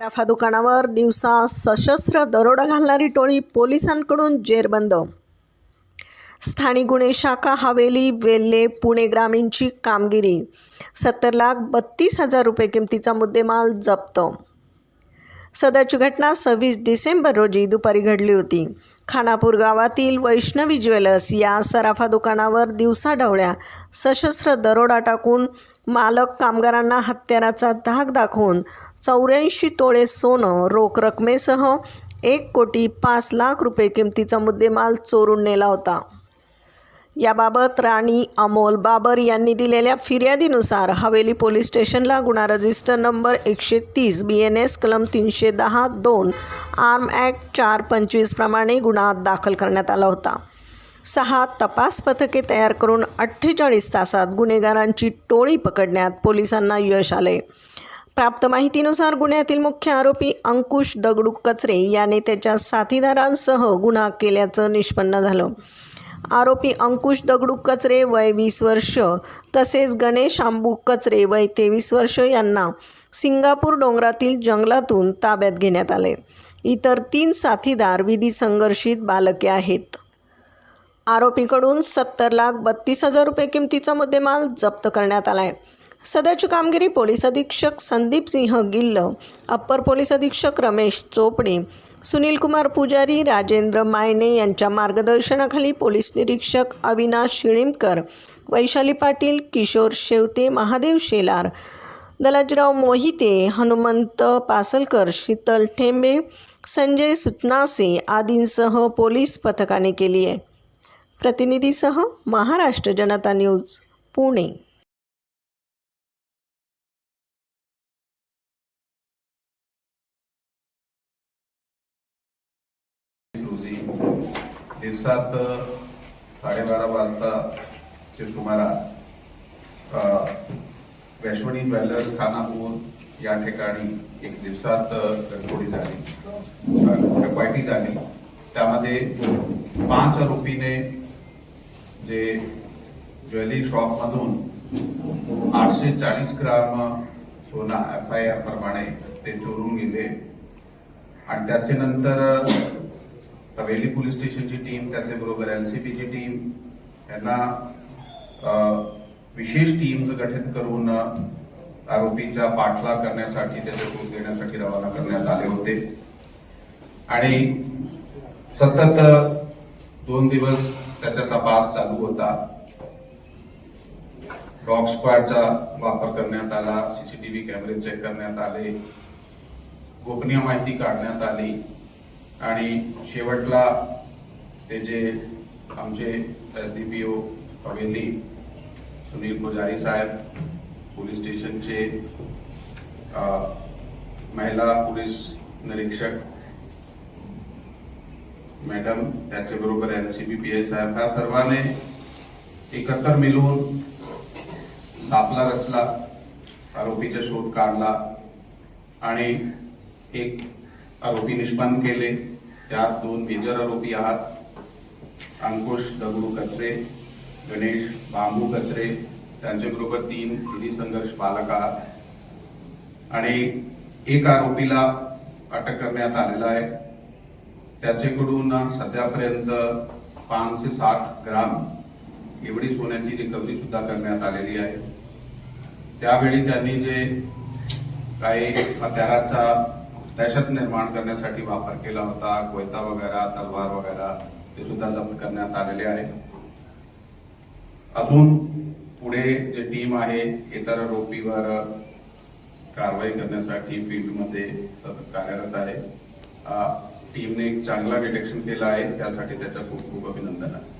Rafa दुकानावर दिवसा सशस्त्र दरोडा घालणारी टोळी पोलिसांकडून जेरबंद. स्थानिक गुन्हे शाखा हवेली वेल्हे पुणे ग्रामीणची कामगिरी. सत्तर लाख बत्तीस हजार रुपये किमतीचा मुद्देमाल जप्त. सदरची घटना सव्वीस डिसेंबर रोजी दुपारी घडली होती. खानापूर गावातील वैष्णवी ज्वेलर्स या सराफा दुकानावर दिवसाढवळ्या सशस्त्र दरोडा टाकून मालक कामगारांना हत्याराचा धाक दाखवून चौऱ्याऐंशी तोळे सोनं रोख रकमेसह एक कोटी पाच लाख रुपये किमतीचा मुद्देमाल चोरून नेला होता. याबाबत राणी अमोल बाबर यांनी दिलेल्या फिर्यादीनुसार हवेली पोलीस स्टेशनला गुन्हा रजिस्टर नंबर एकशे तीस बी एन एस कलम तीनशे दहा दोन आर्म ॲक्ट चार पंचवीसप्रमाणे गुन्हा दाखल करण्यात आला होता. सहा तपास पथके तयार करून अठ्ठेचाळीस तासात गुन्हेगारांची टोळी पकडण्यात पोलिसांना यश आले. प्राप्त माहितीनुसार गुन्ह्यातील मुख्य आरोपी अंकुश दगडू कचरे याने त्याच्या साथीदारांसह गुन्हा केल्याचं निष्पन्न झालं. आरोपी अंकुश दगडू कचरे वय वीस वर्ष तसेच गणेश आंबू कचरे वय तेवीस वर्ष यांना सिंगापूर डोंगरातील जंगलातून ताब्यात घेण्यात आले. इतर तीन साथीदार विधी संघर्षित बालके आहेत. आरोपीकडून सत्तर लाख बत्तीस हजार रुपये किमतीचा मुद्देमाल जप्त करण्यात आला आहे सध्याची कामगिरी पोलीस अधीक्षक संदीप सिंह गिल्ल अप्पर पोलीस अधीक्षक रमेश चोपडे सुनील कुमार पुजारी राजेंद्र मायने यांच्या मार्गदर्शनाखाली पोलीस निरीक्षक अविनाश शिळिमकर वैशाली पाटील किशोर शेवते महादेव शेलार दलाजराव मोहिते हनुमंत पासलकर शीतल ठेंबे संजय सुतनासे आदींसह पोलीस पथकाने केली आहे. प्रतिनिधीसह महाराष्ट्र जनता न्यूज पुणे. दिवसात साडेबारा वाजताच्या सुमारास अ, वैश्वणी ज्वेलर्स खानापूर या ठिकाणी एक दिवसात घरफोडी झाली. डकवायटी झाली. त्यामध्ये पाच आरोपीने जे ज्वेलरी शॉपमधून आठशे चाळीस ग्राम सोना एफ आय आर प्रमाणे ते चोरून गेले. आणि त्याचे नंतर हवेली पोलीस स्टेशनची टीम त्याचे बरोबर एलसीबीची टीम यांना विशेष टीम्स गठीत करून आरोपीचा पाठलाग करण्यासाठी त्याचे शोध घेण्यासाठी रवाना करण्यात आले होते. आणि सतत दोन दिवस त्याचा तपास चालू होता. डॉग स्क्वॉडचा वापर करण्यात आला सीसीटीव्ही कॅमेरे चेक करण्यात आले गोपनीय माहिती काढण्यात आली. आणि शेवटला ते जे आमचे S D P O Haveli Sunil Pujari साहेब पोलीस स्टेशनचे महिला पोलीस निरीक्षक मॅडम त्याच्याबरोबर N C B P I साहेब ह्या सर्वांनी एकत्र मिळून सापला रचला आरोपीचा शोध काढला आणि एक आरोपी निष्पन्न केले. त्यात दोन मेजर आरोपी आहात. अंकुश दगडू कचरे गणेश बांबू कचरे त्यांच्याबरोबर तीन विधी संघर्ष पालक आहात. आणि एक आरोपीला अटक करण्यात आलेला आहे. त्याच्याकडून सध्यापर्यंत पाचशे साठ ग्राम एवढी सोन्याची रिकव्हरी सुद्धा करण्यात आलेली आहे. त्यावेळी त्यांनी जे काही हत्याराचा दहशत निर्माण करण्यासाठी वापर केला होता कोयता वगैरे तलवार वगैरे ते सुद्धा जप्त करण्यात आलेले आहे अजून पुढे जे टीम आहे इतर आरोपीवर कारवाई करण्यासाठी फील्डमध्ये सतत कार्यरत आहे. टीमने एक चांगला डिटेक्शन केला आहे त्यासाठी त्याचं खूप खूप अभिनंदन आहे.